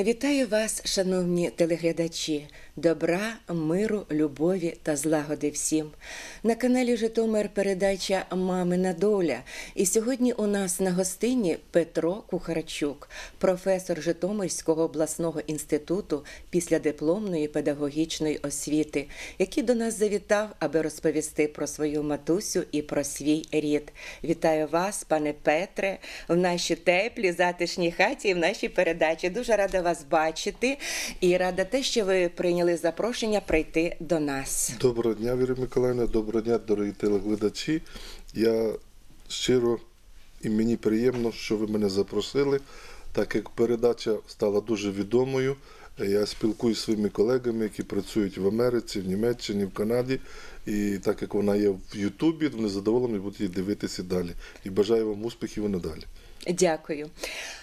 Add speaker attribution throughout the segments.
Speaker 1: Вітаю вас, шановні телеглядачі, добра, миру, любові та злагоди всім. На каналі Житомир передача Мамина доля. І сьогодні у нас на гостині Петро Кухарчук, професор Житомирського обласного інституту післядипломної педагогічної освіти, який до нас завітав, аби розповісти про свою матусю і про свій рід. Вітаю вас, пане Петре, в нашій теплій затишній хаті і в нашій передачі. Дуже рада вас бачити і рада те, що ви прийняли запрошення прийти до нас.
Speaker 2: Доброго дня, Віра Миколаївна, доброго дня, дорогі телеглядачі. Я щиро і мені приємно, що ви мене запросили, так як передача стала дуже відомою. Я спілкуюся зі своїми колегами, які працюють в Америці, в Німеччині, в Канаді. І так як вона є в Ютубі, вони задоволені будуть її дивитися далі. І бажаю вам успіхів і надалі.
Speaker 1: Дякую.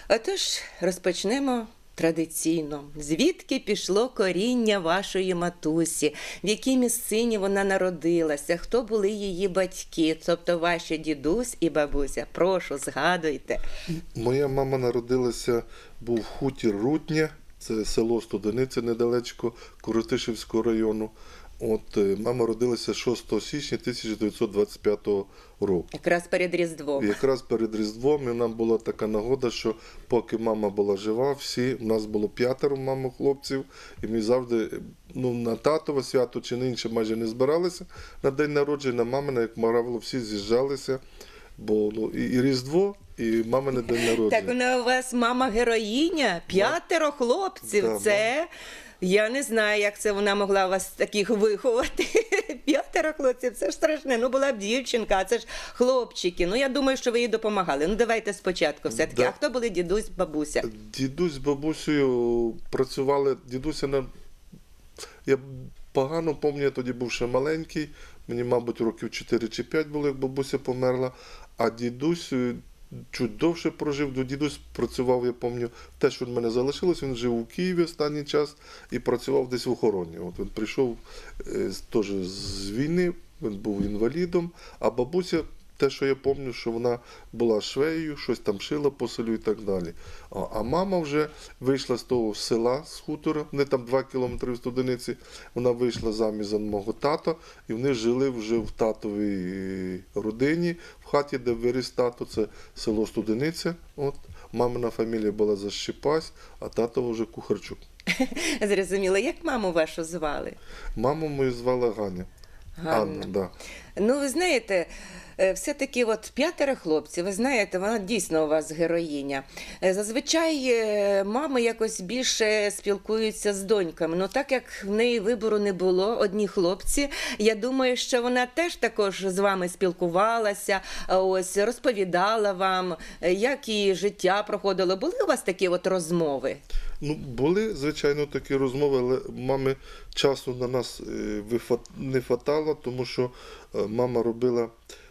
Speaker 1: Отож, розпочнемо. Традиційно, звідки пішло коріння вашої матусі, в якій місцині вона народилася, хто були її батьки, тобто ваші дідусь і бабуся. Прошу, згадуйте.
Speaker 2: Моя мама народилася, був хутір Рутня, це село Студениці недалечко Коротишівського району. От е, мама родилася 6 січня 1925 року.
Speaker 1: Якраз перед Різдвом.
Speaker 2: Якраз перед Різдвом і нам була така нагода, що поки мама була жива, всі у нас було п'ятеро мами хлопців, і ми завжди ну, на татове свято чи на інше майже не збиралися на день народження. Мамина, як правило, всі з'їжджалися, бо ну, і, і Різдво, і мамине день народження.
Speaker 1: Так вона у вас мама героїня, п'ятеро хлопців.
Speaker 2: Да,
Speaker 1: це я не знаю, як це вона могла вас таких виховати. П'ятеро хлопців, це ж страшне. Ну була б дівчинка, а це ж хлопчики. Ну я думаю, що ви їй допомагали. Ну давайте спочатку все таки.
Speaker 2: Да.
Speaker 1: А хто були дідусь, бабуся?
Speaker 2: Дідусь з бабусею працювали. Дідуся на я погано пам'ятаю, я тоді був ще маленький. Мені, мабуть, років 4 чи 5 було, як бабуся померла. А дідусь чуть довше прожив. До дідусь працював, я пам'ятаю, те, що в мене залишилось, він жив у Києві останній час і працював десь в охороні. От він прийшов е, теж з війни, він був інвалідом, а бабуся. Те, що я пам'ятаю, що вона була швеєю, щось там шила по селю і так далі. А, а мама вже вийшла з того села, з хутора, вони там 2 кілометри від одиниці. Вона вийшла заміж за мого тата, і вони жили вже в татовій родині, в хаті, де виріс тато, це село Студениця. От. Мамина фамілія була Защіпась, а тато вже Кухарчук.
Speaker 1: Зрозуміло, як маму вашу звали?
Speaker 2: Маму мою звали Ганя.
Speaker 1: Ганна.
Speaker 2: Анна, да.
Speaker 1: Ну, ви знаєте, е, все-таки от п'ятеро хлопців, ви знаєте, вона дійсно у вас героїня. Е, Зазвичай е, мами якось більше спілкуються з доньками. Ну так як в неї вибору не було, одні хлопці. Я думаю, що вона теж також з вами спілкувалася, ось розповідала вам, як її життя проходило. Були у вас такі от розмови?
Speaker 2: Ну, були, звичайно, такі розмови, але мами часу на нас е, не хватало, тому що е, мама робила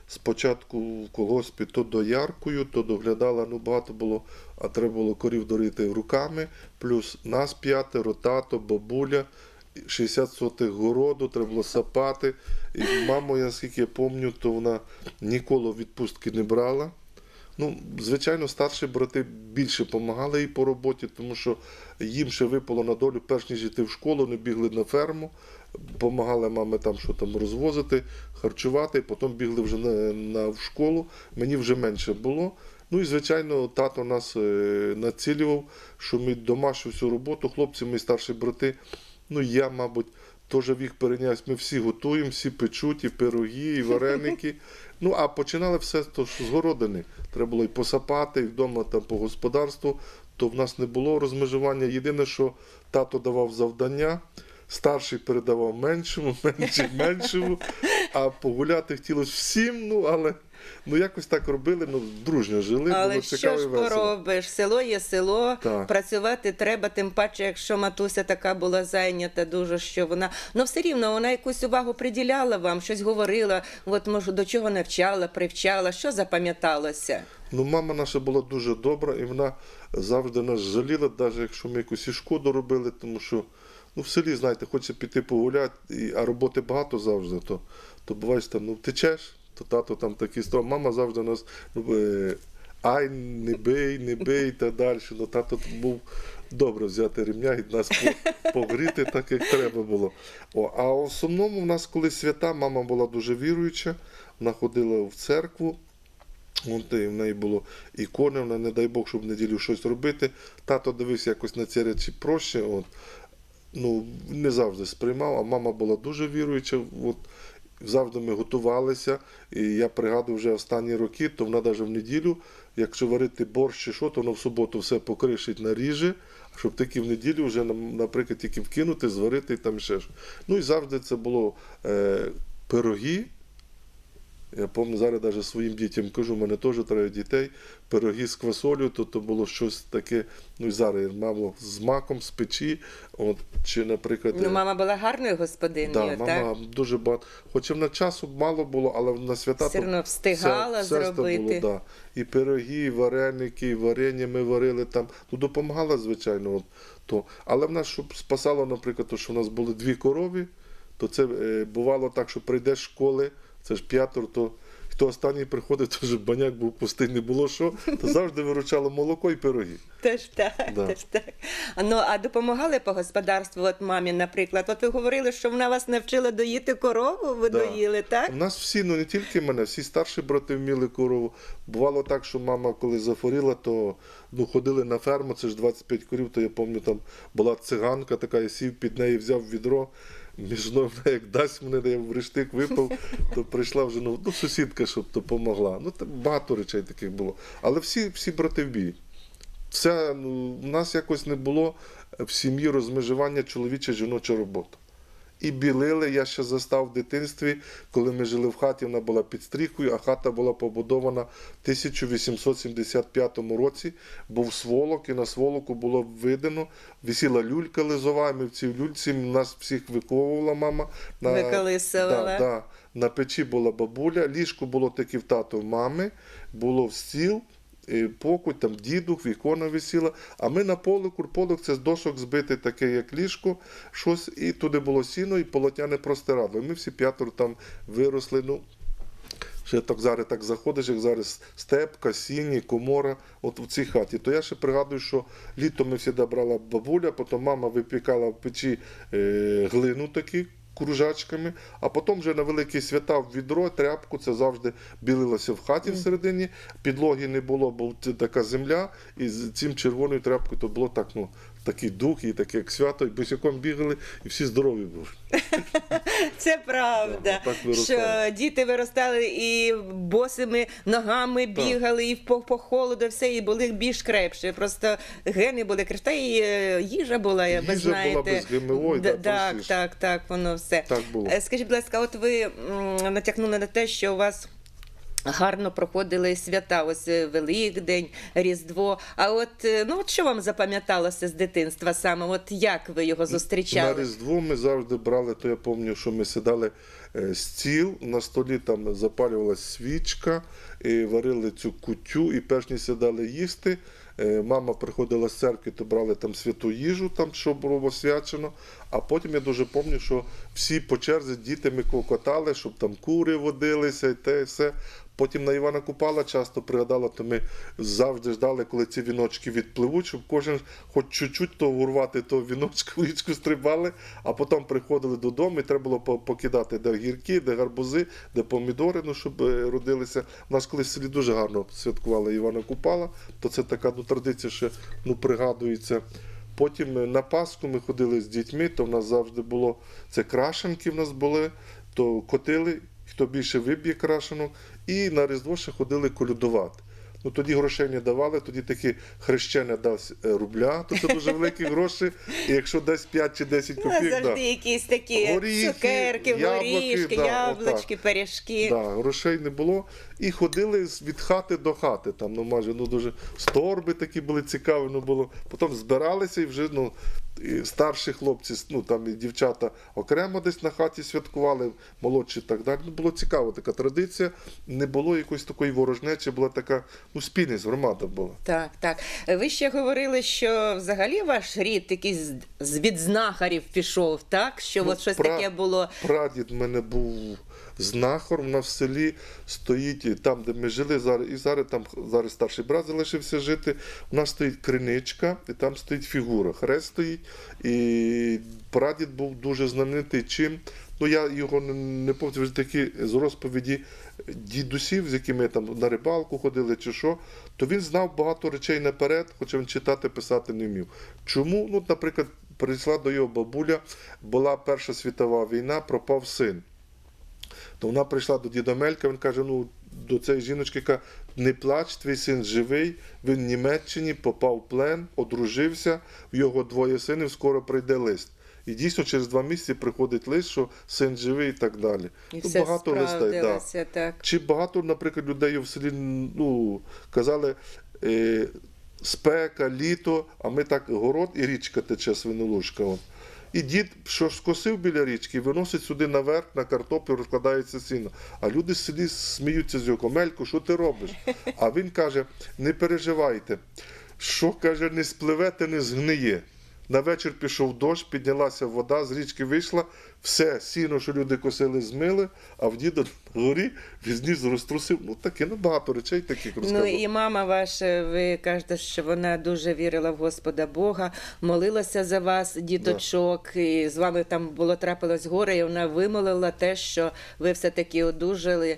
Speaker 2: спочатку в колгоспі то дояркою, то доглядала, ну багато було, а треба було корів дорити руками, плюс нас п'ятеро, тато, бабуля. 60 сотих городу, треба було сапати. І маму, я скільки я пам'ятаю, то вона ніколи відпустки не брала. Ну, звичайно, старші брати більше допомагали їй по роботі, тому що їм ще випало на долю, перш ніж йти в школу, вони бігли на ферму, допомагали мами там, що там розвозити, харчувати, потім бігли вже на, на в школу. Мені вже менше було. Ну і звичайно, тато нас е, націлював, що ми домашню всю роботу, хлопці, ми старші брати. Ну я, мабуть, теж їх перейнявся. Ми всі готуємо, всі печуть, і пироги, і вареники. Ну, а починали все то, що з городини. Треба було і посапати, і вдома там по господарству. То в нас не було розмежування. Єдине, що тато давав завдання, старший передавав меншому, менший меншому, а погуляти хотілося всім, ну але ну якось так робили, ну дружньо жили,
Speaker 1: Але
Speaker 2: було
Speaker 1: що
Speaker 2: цікаво і
Speaker 1: ж поробиш? Село є село,
Speaker 2: Так.
Speaker 1: працювати треба, тим паче, якщо матуся така була зайнята, дуже що вона. Ну все рівно вона якусь увагу приділяла вам, щось говорила, от може до чого навчала, привчала, що запам'яталося.
Speaker 2: Ну, мама наша була дуже добра, і вона завжди нас жаліла, навіть якщо ми якусь і шкоду робили, тому що ну, в селі, знаєте, хочеться піти погуляти, і, а роботи багато завжди, то, то буває, там, ну, втечеш, то тато там такий став. Мама завжди нас ну, е, ай, не бий, не бий і так далі. Ну, тато був добре взяти ремня і нас погріти, так як треба було. О, а в основному в нас, коли свята, мама була дуже віруюча, вона ходила в церкву. В неї було ікони, вона, не дай Бог, щоб в неділю щось робити. Тато дивився якось на ці речі проще. От. Ну, не завжди сприймав, а мама була дуже віруюча. От. Завжди ми готувалися. І я пригадую вже останні роки, то вона навіть в неділю, якщо варити борщ чи що, то вона в суботу все покришить наріже, щоб тільки в неділю вже, наприклад, тільки вкинути, зварити і там ще. що. Ну і завжди це було е, пироги. Я пам'ятаю, зараз навіть своїм дітям кажу, у мене теж троє дітей, пироги з квасолю, то, то було щось таке, ну і зараз мамо з маком, з печі, от, чи, наприклад,
Speaker 1: Ну, мама була гарною господинею,
Speaker 2: да,
Speaker 1: так?
Speaker 2: мама дуже багато. Хоча в на часу мало було, але на свята
Speaker 1: Все одно встигала
Speaker 2: все, все
Speaker 1: зробити.
Speaker 2: Було, да. І пироги, і вареники, і варення ми варили там. Ну, допомагала, звичайно. От, то. Але в нас, щоб спасало, наприклад, то, що в нас були дві корові, то це е, бувало так, що прийдеш з школи, це ж п'ятеро, то хто останній приходив, то вже баняк був пустий, не було що, то завжди виручало молоко і пироги.
Speaker 1: Теж так,
Speaker 2: Да.
Speaker 1: теж так. Ну, а допомагали по господарству, от мамі, наприклад. От ви говорили, що вона вас навчила доїти корову, ви
Speaker 2: Да.
Speaker 1: доїли, так?
Speaker 2: У нас всі, ну не тільки мене, всі старші брати вміли корову. Бувало так, що мама, коли захворіла, то ну, ходили на ферму, це ж 25 корів, то я пам'ятаю, там була циганка така, я сів під неї, взяв відро. Між ног, як дасть мене, де я в рештик випав, то прийшла вже ну, ну, сусідка, щоб допомогла. Ну, там багато речей таких було. Але всі, всі брати в бій. Це ну, у нас якось не було в сім'ї розмежування чоловіча жіноча робота. І білили я ще застав в дитинстві, коли ми жили в хаті, вона була під стріхою, а хата була побудована в 1875 році. Був сволок, і на сволоку було видано, висіла люлька лизова, і ми в цій люльці нас всіх виковувала мама.
Speaker 1: Виколисувала.
Speaker 2: Да, да. На печі була бабуля, ліжко було таке в тато в мами, було в стіл. Покуть, там дідух, ікона висіла, а ми на полику, полик це з дошок збите таке, як ліжко, щось, і туди було сіно, і полотняне простирадло. І ми всі п'ятеро там виросли. Ну, ще так зараз так заходиш, як зараз степка, сіні, комора, от в цій хаті. То я ще пригадую, що літом ми завжди брала бабуля, потім мама випікала в печі е, глину такі. Кружачками, а потім вже на великі свята в відро, тряпку, це завжди білилося в хаті всередині. Підлоги не було, бо така земля, і з цим червоною тряпкою то було так, ну, такий дух, і таке як свято, і босяком бігали, і всі здорові були.
Speaker 1: Це правда,
Speaker 2: Да, так
Speaker 1: що діти виростали і босими ногами бігали, і по, по холоду все, і були більш крепші. Просто гени були крепші. Та і е, їжа була, я ви
Speaker 2: Їжа була без ГМО, і
Speaker 1: так,
Speaker 2: простіше.
Speaker 1: так, так, воно все.
Speaker 2: Так було.
Speaker 1: Е, Скажіть, будь ласка, от ви натякнули на те, що у вас. Гарно проходили свята, ось е, Великдень, Різдво. А от е, ну от що вам запам'яталося з дитинства саме? От як ви його зустрічали?
Speaker 2: На Різдво ми завжди брали, то я пам'ятаю, що ми сідали е, стіл, на столі там запалювалася свічка, і варили цю кутю, і перш ніж сідали їсти. Мама приходила з церкви, то брали там святу їжу, там, що було освячено. А потім я дуже пам'ятаю, що всі по черзі діти ми кокотали, щоб там кури водилися і те і все. Потім на Івана Купала часто пригадала, то ми завжди ждали, коли ці віночки відпливуть, щоб кожен хоч чуть-чуть то урвати того віночка, в стрибали, а потім приходили додому, і треба було покидати де гірки, де гарбузи, де помідори, ну, щоб е, родилися. У нас колись в селі дуже гарно святкували Івана Купала, то це така ну, традиція, що ну, пригадується. Потім е, на Пасху ми ходили з дітьми, то в нас завжди було це крашенки в нас були, то котили, хто більше виб'є крашенок, і на Різдво ще ходили колюдувати. Ну тоді грошей не давали, тоді таке хрещене дасть е, рубля, то це дуже великі гроші. І якщо десь 5 чи 10
Speaker 1: Ну,
Speaker 2: копійок,
Speaker 1: завжди
Speaker 2: да.
Speaker 1: якісь такі
Speaker 2: Горіхи,
Speaker 1: цукерки, горішки,
Speaker 2: да,
Speaker 1: яблучки, пиріжки.
Speaker 2: Да, грошей не було. І ходили від хати до хати. Там, ну, майже ну, дуже сторби такі були цікаві. Ну, було. Потім збиралися і вже ну, і старші хлопці, ну, там, і дівчата окремо десь на хаті святкували, молодші і так далі. Ну, було цікаво така традиція. Не було якоїсь такої ворожнечі, була така ну, спільність, громада була.
Speaker 1: Так, так. Ви ще говорили, що взагалі ваш рід такий з- з від знахарів пішов, так? Що
Speaker 2: Ну,
Speaker 1: от щось
Speaker 2: пра-
Speaker 1: таке було.
Speaker 2: Прадід в мене був знахор. У нас в селі стоїть там, де ми жили зараз, і зараз там зараз старший брат залишився жити. У нас стоїть криничка, і там стоїть фігура. Хрест стоїть. І прадід був дуже знаменитий чим. Ну, я його не, вже такі з розповіді дідусів, з якими там на рибалку ходили чи що, то він знав багато речей наперед, хоча він читати, писати не вмів. Чому? Ну, наприклад, прийшла до його бабуля, була Перша світова війна, пропав син. То вона прийшла до діда Мелька, він каже: ну, до цієї жіночки, каже, не плач, твій син живий, він в Німеччині попав в плен, одружився, в його двоє синів, скоро прийде лист. І дійсно через два місяці приходить лист, що син живий і так далі.
Speaker 1: І
Speaker 2: Ну,
Speaker 1: все
Speaker 2: багато листей, да.
Speaker 1: так.
Speaker 2: Чи багато, наприклад, людей в селі ну, казали е, спека, літо, а ми так город і річка тече свинолужка. І дід, що скосив біля річки, виносить сюди наверх на картоплю, розкладається сіно. А люди в селі сміються з його комельку, що ти робиш? А він каже: не переживайте, що каже, не спливете, не згниє. На вечір пішов дощ, піднялася вода, з річки вийшла, все сіно, що люди косили, змили, а в діда на горі візніс розтрусив. Ну таке, ну багато речей таких розказав.
Speaker 1: Ну і мама ваша, ви кажете, що вона дуже вірила в Господа Бога, молилася за вас, діточок, і з вами там було трапилось горе, і вона вимолила те, що ви все-таки одужали.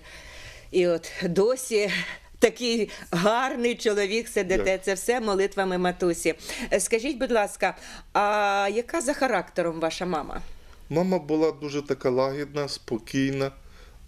Speaker 1: І от досі. Такий гарний чоловік сидите. Це все молитвами матусі. Е, Скажіть, будь ласка, а яка за характером ваша мама?
Speaker 2: Мама була дуже така лагідна, спокійна.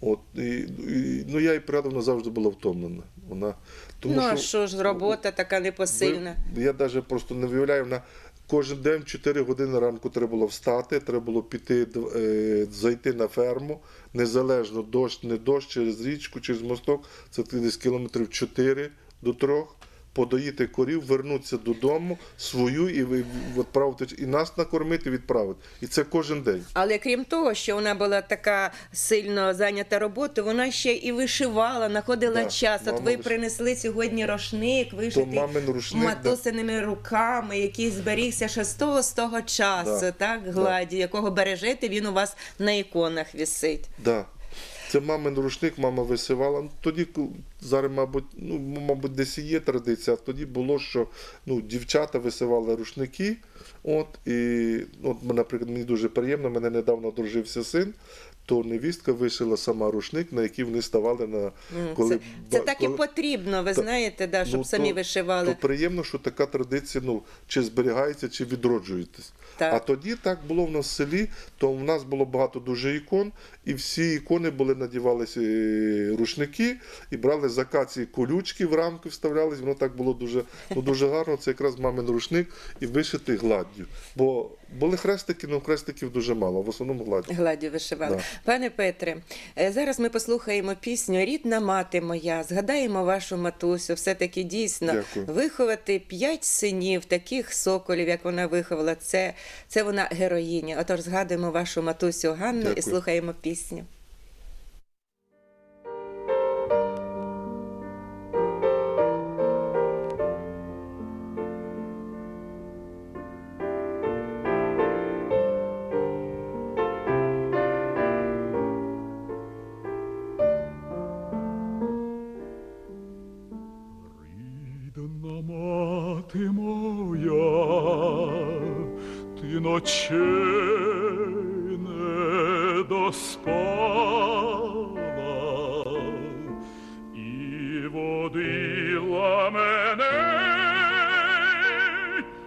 Speaker 2: От, і, і, ну, я їй порадив, завжди була втомлена. Вона, тому
Speaker 1: ну а що ж, робота така непосильна.
Speaker 2: Ви- Я навіть просто не виявляю, вона кожен день в 4 години ранку треба було встати, треба було піти, е, зайти на ферму, незалежно дощ, не дощ, через річку, через мосток, це десь кілометрів 4 до 3, подоїти корів, вернутися додому, свою і ви- відправити, і нас накормити, відправити. І це кожен день.
Speaker 1: Але крім того, що вона була така сильно зайнята роботою, вона ще і вишивала, знаходила
Speaker 2: Да,
Speaker 1: час. От ви
Speaker 2: виш-
Speaker 1: принесли сьогодні рушник, вишитий
Speaker 2: рушник,
Speaker 1: матусиними руками, який зберігся ще з того з того часу,
Speaker 2: Да,
Speaker 1: так,
Speaker 2: да.
Speaker 1: гладі, якого бережете, він у вас на іконах висить.
Speaker 2: Да. Це мамин рушник, мама висивала. Ну, Тоді, зараз, мабуть, ну, мабуть, десь і є традиція, а тоді було, що ну, дівчата висивали рушники. От, і, от, наприклад, мені дуже приємно, мене недавно одружився син, то невістка вишила сама рушник, на який вони ставали на
Speaker 1: М,
Speaker 2: коли
Speaker 1: це, це так і
Speaker 2: коли-
Speaker 1: потрібно, ви
Speaker 2: Та-
Speaker 1: знаєте, да, щоб
Speaker 2: ну,
Speaker 1: самі
Speaker 2: то-
Speaker 1: вишивали.
Speaker 2: То приємно, що така традиція ну, чи зберігається, чи відроджується.
Speaker 1: Так.
Speaker 2: А тоді так було в нас в селі, то в нас було багато дуже ікон, і всі ікони були надівалися е, рушники і брали з колючки в рамки вставлялись. Воно так було дуже, ну, дуже гарно. Це якраз мамин рушник і вишитий гладдю. Бо були хрестики, але хрестиків дуже мало, в основному гладі.
Speaker 1: Гладі вишивали.
Speaker 2: Да.
Speaker 1: Пане Петре, е, зараз ми послухаємо пісню Рідна мати моя. Згадаємо вашу матусю. Все-таки дійсно
Speaker 2: Дякую.
Speaker 1: виховати п'ять синів, таких соколів, як вона виховала. Це, це вона героїня. Отож, згадуємо вашу матусю Ганну і слухаємо пісню.
Speaker 3: Мати моя, ти ночей не доспала і водила мене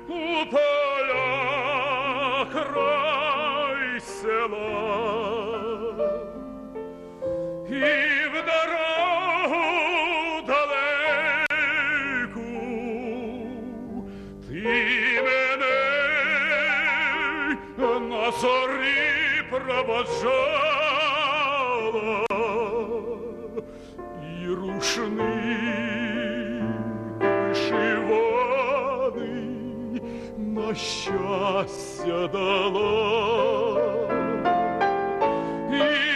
Speaker 3: у полях край села. Щастя дала і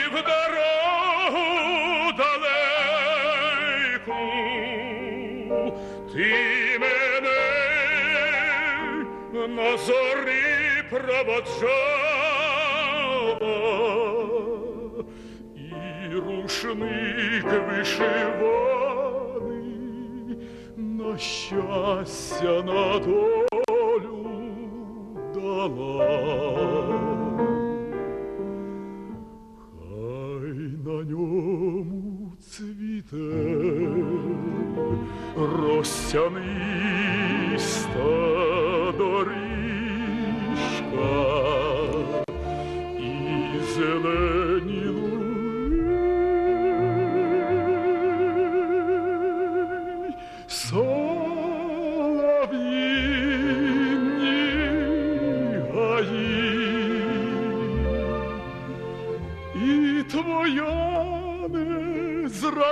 Speaker 3: в дорогу далеку ти мене на зорі проводжала. І рушник вишиваний, на щастя, на долю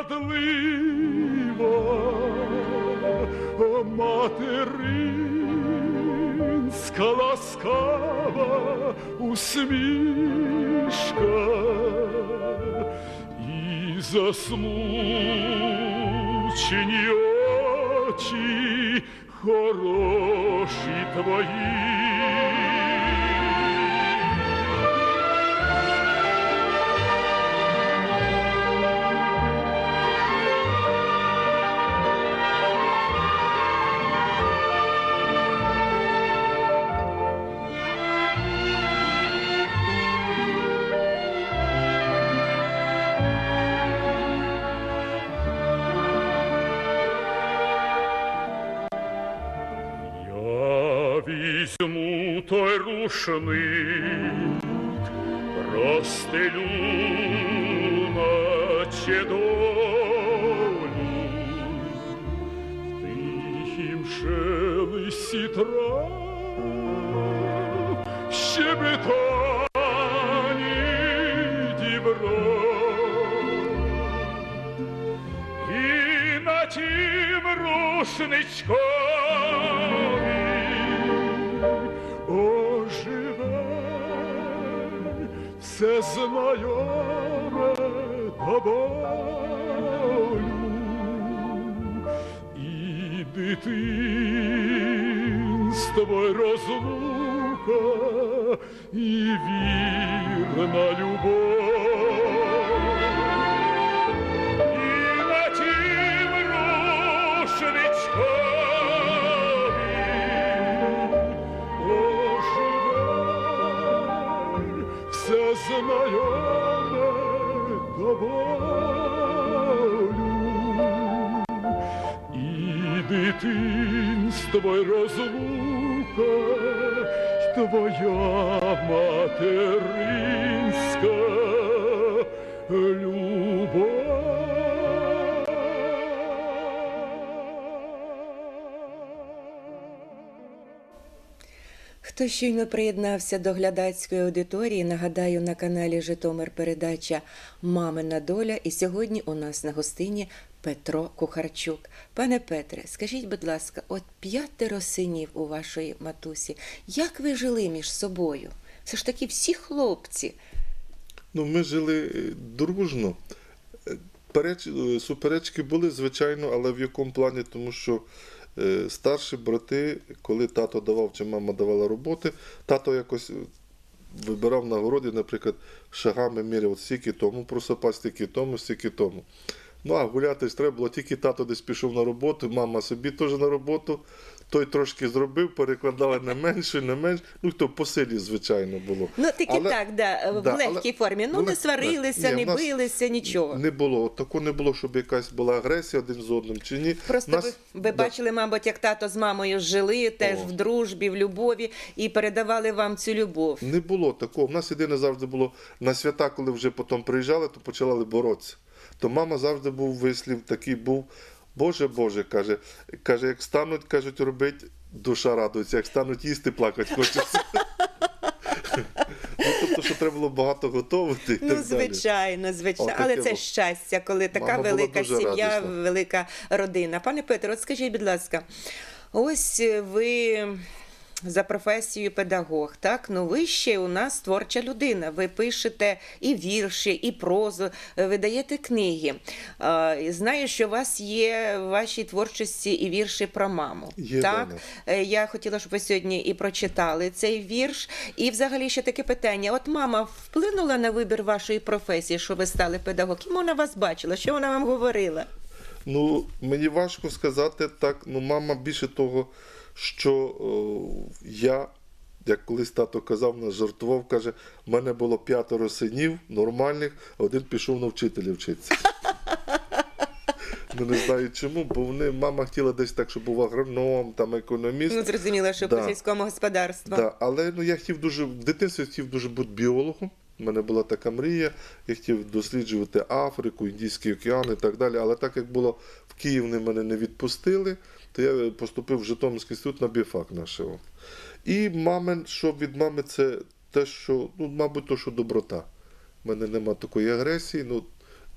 Speaker 3: незрадлива о, материнська ласкава усмішка і засмучені очі хороші твої. Розстелю наче долю, в тихім шелесті трав, щебетані дібров. І рушничкові все знайоме тобою і дитинство й розлука і вірна любов. Дитинство й розлука, твоя материнська любов.
Speaker 1: Хто щойно приєднався до глядацької аудиторії, нагадаю, на каналі Житомир передача Мамина доля. І сьогодні у нас на гостині Петро Кухарчук. Пане Петре, скажіть, будь ласка, от п'ятеро синів у вашої матусі. Як ви жили між собою? Це ж такі всі хлопці.
Speaker 2: Ну, ми жили е, дружно. Е, Переч... е, Суперечки були, звичайно, але в якому плані? Тому що старші брати, коли тато давав чи мама давала роботи, тато якось вибирав на городі, наприклад, шагами міряв стільки тому просипати, стільки тому, стільки тому. Ну, а гуляти ж треба було, тільки тато десь пішов на роботу, мама собі теж на роботу. Той трошки зробив, перекладали на менше, на менше. Ну, то по силі, звичайно, було.
Speaker 1: Ну, таки
Speaker 2: Але-
Speaker 1: так, да, в
Speaker 2: Да,
Speaker 1: легкій
Speaker 2: але-
Speaker 1: формі. Ну, не сварилися,
Speaker 2: Ні,
Speaker 1: не билися, нічого.
Speaker 2: Не було. Такого не було, щоб якась була агресія один з одним чи ні.
Speaker 1: Просто
Speaker 2: Нас-
Speaker 1: ви, ви
Speaker 2: да.
Speaker 1: бачили, мабуть, як тато з мамою жили теж
Speaker 2: О.
Speaker 1: в дружбі, в любові і передавали вам цю любов.
Speaker 2: Не було такого. У нас єдине завжди було на свята, коли вже потім приїжджали, то почали боротися. То мама завжди був вислів, такий був. Боже, Боже, каже, каже, як стануть, кажуть, робить, душа радується, як стануть їсти, плакати хочеться. ну, тобто, що треба було багато готувати.
Speaker 1: Ну, звичайно, звичайно.
Speaker 2: О,
Speaker 1: Але це
Speaker 2: було.
Speaker 1: щастя, коли така
Speaker 2: Мама
Speaker 1: велика сім'я,
Speaker 2: радісна.
Speaker 1: велика родина. Пане Петро, от скажіть, будь ласка, ось ви за професією педагог, так? Ну ви ще у нас творча людина. Ви пишете і вірші, і прозу, е, ви даєте книги. Знаю, що у вас є в вашій творчості і вірші про маму.
Speaker 2: Є,
Speaker 1: так? Е, Я хотіла, щоб ви сьогодні і прочитали цей вірш. І взагалі ще таке питання: от мама вплинула на вибір вашої професії, що ви стали педагогом? Ким вона вас бачила? Що вона вам говорила?
Speaker 2: Ну, мені важко сказати так. Ну, мама більше того, що о, я, як колись тато казав, нас жартував, каже, в мене було п'ятеро синів нормальних, а один пішов на вчителя вчитися. Ну, не знаю чому, бо вони, мама хотіла десь так, щоб був агроном, там економіст.
Speaker 1: Ну, зрозуміло, що
Speaker 2: Да.
Speaker 1: по сільському господарству.
Speaker 2: Да, але ну, я хотів дуже, в дитинстві хотів дуже бути біологом. У мене була така мрія, я хотів досліджувати Африку, Індійський океан і так далі. Але так як було в Київ, вони мене не відпустили, то я поступив в Житомирський інститут на біфак нашого. І мами, що від мами, це те, що, ну, мабуть, то, що доброта. У мене нема такої агресії, ну,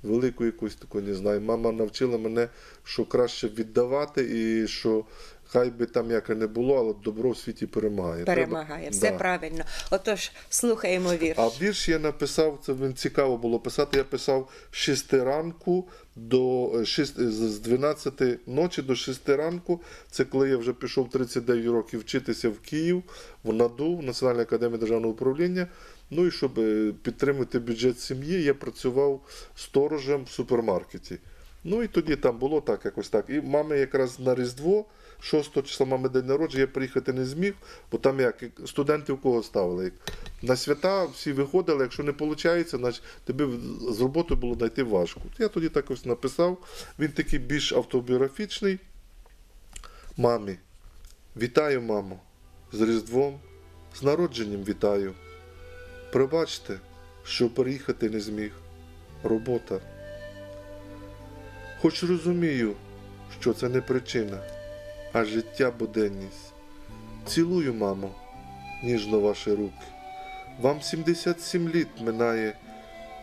Speaker 2: великої якоїсь такої не знаю. Мама навчила мене, що краще віддавати і що хай би там як і не було, але добро в світі перемагає.
Speaker 1: Перемагає,
Speaker 2: Треба-
Speaker 1: все
Speaker 2: да.
Speaker 1: правильно. Отож, слухаємо вірш.
Speaker 2: А вірш я написав, це він цікаво було писати. Я писав з 6 ранку до е, 6, з з 12 ночі до 6 ранку. Це коли я вже пішов 39 років вчитися в Київ, в НАДУ, в Національній академії державного управління. Ну і щоб е, підтримати бюджет сім'ї, я працював сторожем в супермаркеті. Ну і тоді там було так, якось так. І мами якраз на Різдво, 6 числа мами день народження, я приїхати не зміг, бо там як студенти в кого ставили. На свята всі виходили, якщо не виходить, значить тобі з роботи було знайти важко. Я тоді так ось написав. Він такий більш автобіографічний. Мамі, вітаю, мамо, з Різдвом, з народженням вітаю. Пробачте, що приїхати не зміг. Робота. Хоч розумію, що це не причина, а життя буденність. Цілую, мамо, ніжно ваші руки. Вам 77 літ минає.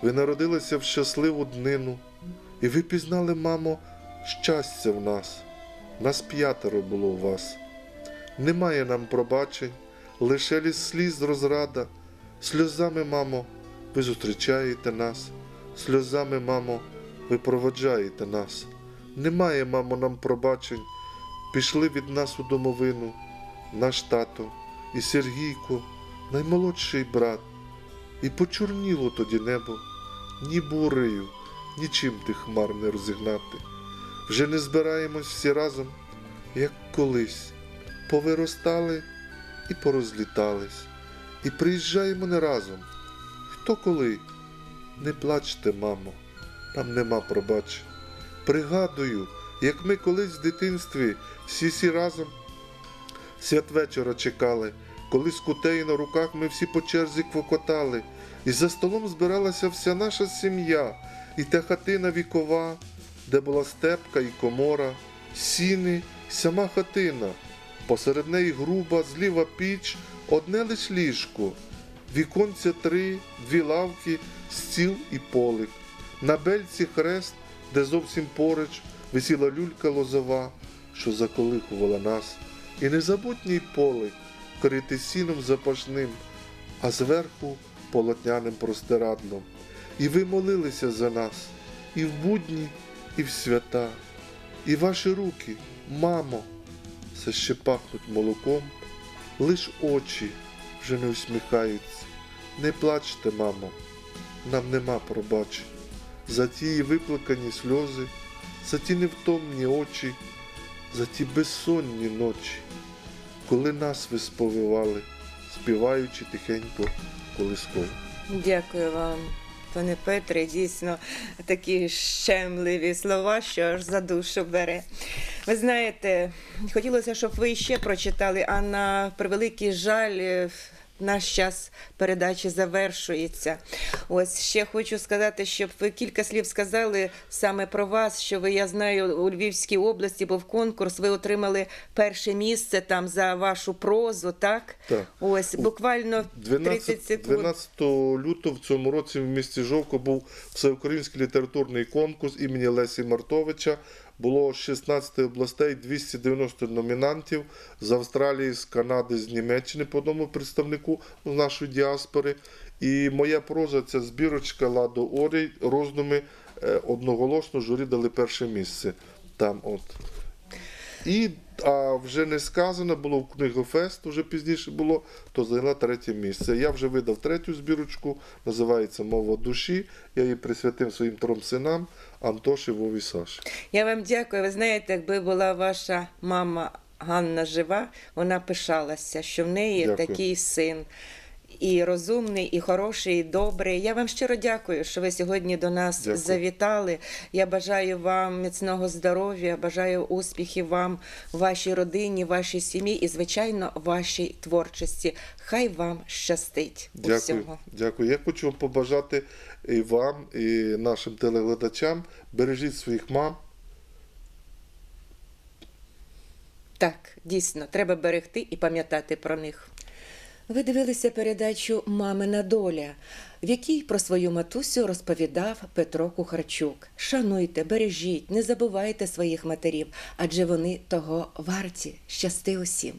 Speaker 2: Ви народилися в щасливу днину, і ви пізнали, мамо, щастя в нас. Нас п'ятеро було у вас. Немає нам пробачень, лише ліс сліз розрада. Сльозами, мамо, ви зустрічаєте нас, сльозами, мамо, ви проводжаєте нас. Немає, мамо, нам пробачень. Пішли від нас у домовину наш тато і Сергійко, наймолодший брат. І почорніло тоді небо, ні бурею, нічим тих хмар не розігнати. Вже не збираємось всі разом, як колись, повиростали і порозлітались, і приїжджаємо не разом. Хто коли? Не плачте, мамо, нам нема пробачень. Пригадую, як ми колись в дитинстві всі всі разом святвечора чекали, коли з кутею на руках ми всі по черзі квокотали, і за столом збиралася вся наша сім'я, і та хатина вікова, де була степка і комора, сіни, сама хатина. Посеред неї груба, зліва піч, одне лиш ліжко, віконця три, дві лавки, стіл і полик. На бельці хрест, де зовсім поруч висіла люлька лозова, що заколихувала нас, і незабутній полик, критий сіном запашним, а зверху полотняним простирадлом. І ви молилися за нас і в будні, і в свята, і ваші руки, мамо, все ще пахнуть молоком, лиш очі вже не усміхаються. Не плачте, мамо, нам нема пробачень. За ті виплакані сльози, за ті невтомні очі, за ті безсонні ночі, коли нас ви сповивали, співаючи тихенько колисково.
Speaker 1: Дякую вам, пане Петре. Дійсно такі щемливі слова, що аж за душу бере. Ви знаєте, хотілося, щоб ви ще прочитали, а на превеликий жаль. Наш час передачі завершується. Ось ще хочу сказати, щоб ви кілька слів сказали саме про вас, що ви, я знаю, у Львівській області був конкурс. Ви отримали перше місце там за вашу прозу, так?
Speaker 2: Так.
Speaker 1: Ось буквально 30
Speaker 2: 12,
Speaker 1: секунд.
Speaker 2: 12 лютого в цьому році в місті Жовко був всеукраїнський літературний конкурс імені Лесі Мартовича. Було з 16 областей 290 номінантів з Австралії, з Канади, з Німеччини по одному представнику з нашої діаспори. І моя проза це збірочка Ладо Орій, роздуми е, одноголосно журі дали перше місце. Там от. І а вже не сказано було в книгофест, вже пізніше було, то зайняла третє місце. Я вже видав третю збірочку, називається Мова душі. Я її присвятив своїм трьом синам Антоші, Вові Саші.
Speaker 1: Я вам дякую. Ви знаєте, якби була ваша мама Ганна жива, вона пишалася, що в неї
Speaker 2: Дякую.
Speaker 1: такий син. І розумний, і хороший, і добрий. Я вам щиро дякую, що ви сьогодні до нас
Speaker 2: Дякую.
Speaker 1: завітали. Я бажаю вам міцного здоров'я, бажаю успіхів вам, вашій родині, вашій сім'ї і, звичайно, вашій творчості. Хай вам щастить
Speaker 2: Дякую.
Speaker 1: всього.
Speaker 2: Дякую. Я хочу побажати і вам, і нашим телеглядачам. Бережіть своїх мам.
Speaker 1: Так, дійсно, треба берегти і пам'ятати про них. Ви дивилися передачу Мамина доля, в якій про свою матусю розповідав Петро Кухарчук. Шануйте, бережіть, не забувайте своїх матерів, адже вони того варті. Щасти усім.